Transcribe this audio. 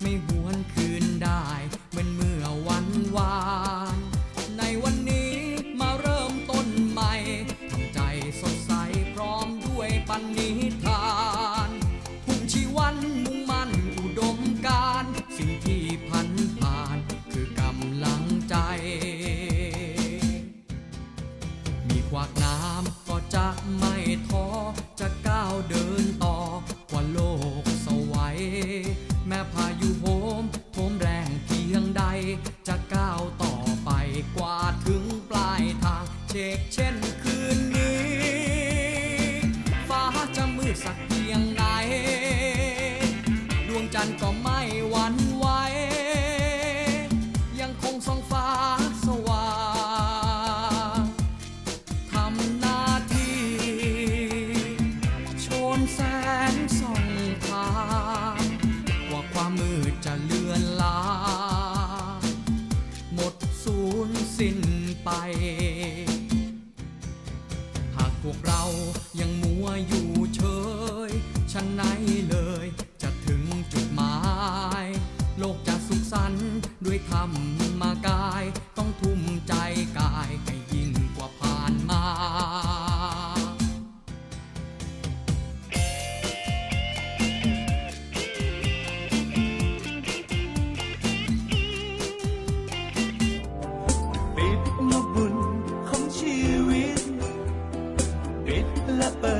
ไม่หวนคืนได้เหมือนเมื่อวันวาน ในวันนี้มาเริ่มต้นใหม่ทำใจสดใสพร้อมด้วยปันนิทานภูมิชีวันมุ่งมั่นอุดมการสิ่งที่พันผ่านคือกำลังใจ มีควากน้ำก็จะไม่ท้อจะก้าวเดินต่อ จะก้าวต่อไปกว่าถึงปลายทาง เชกเช่นคืนนี้ ฟ้าจะมืดสักเพียงไหน ดวงจันทร์ก็ไม่ พวกเรายังมัวอยู่เฉยฉันไหนเลยจะถึงจุดหมาย โลกจะสุขสันต์ด้วยธรรมมากาย ต้องทุ่มใจกายให้ la